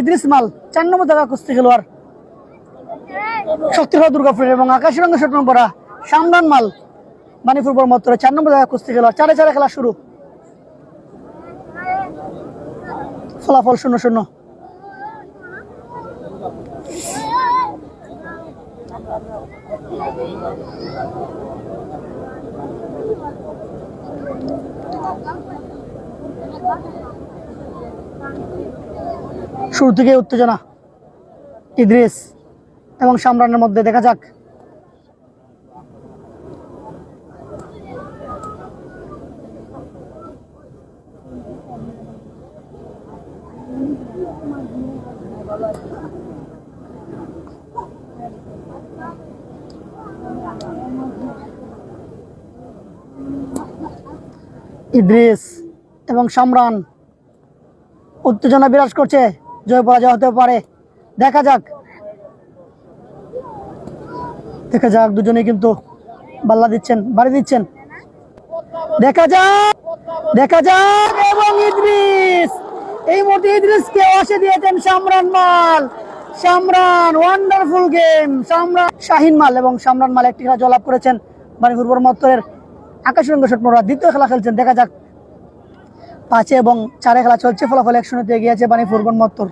ইদ্রিস মাল, চার নম্বর জায়গা কুস্তি খেলোয়াড়। শক্তিধর দুর্গাপুর এবং আকাশী রঙের শট পরা সামরান মাল বানিপুর বর্মত্তরে চার নম্বর জায়গা কুস্তি খেলোয়াড়। চারে চারে খেলা শুরু। ফলাফল শূন্য শূন্য। শুরু থেকে উত্তেজনা, ইদ্রিস এবং সামরানের মধ্যে। দেখা যাক। ইদ্রিস এবং সামরান উত্তেজনা বিরাজ করছে। জয় পরাজয় হতে পারে। দেখা যাক। দেখা যাক, দুজনেই কিন্তু বাল্লা দিচ্ছেন, বাড়ি দিচ্ছেন। দেখা যাক দেখা যাক, এবং ইদ্রিস, এই মুহূর্তে ইদ্রিসকে অসে দিয়েছেন সামরান মাল। সামরান ওয়ান্ডারফুল গেম সামরান শাহিন মাল এবং সামরান মাল একটি খেলা জয়লাভ করেছেন বানিপুর বর্মত্তরের আকাশ রঙ্গ শটমোরা দ্বিতীয় খেলা খেলছেন, দেখা যাক। পাঁচে এবং চারে খেলা চলছে ফলাফল এক শূন্যতে এগিয়ে আছে বানিপুর বর্মত্তর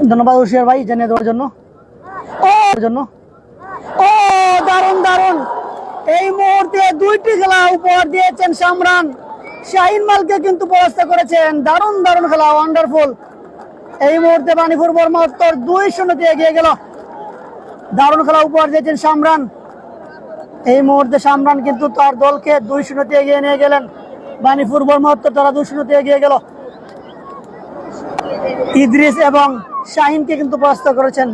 ধন্যবাদ হুশিয়ার ভাই, জানিয়ে দেওয়ার জন্য। ও জন্য। ও, দারুণ দারুণ। এই মুহূর্তে দুইটি খেলা উপহার দিয়েছেন সামরান। শাহিন মালকে কিন্তু পরাস্ত করেছেন। দারুণ দারুণ খেলা ওয়ান্ডারফুল এই মুহূর্তে বানিপুর বর্মা উত্তর দুই শূন্যতে এগিয়ে গেল। দারুণ খেলা উপহার দিয়েছেন সামরান। এই মুহূর্তে সামরান কিন্তু তার দলকে দুই শূন্যতে এগিয়ে নিয়ে গেলেন। বানিপুর বর্মা উত্তর তারা দুই শূন্যতে এগিয়ে গেল। ইদ্রিস এবং শাহিনকে কিন্তু পরাস্ত করেছেন।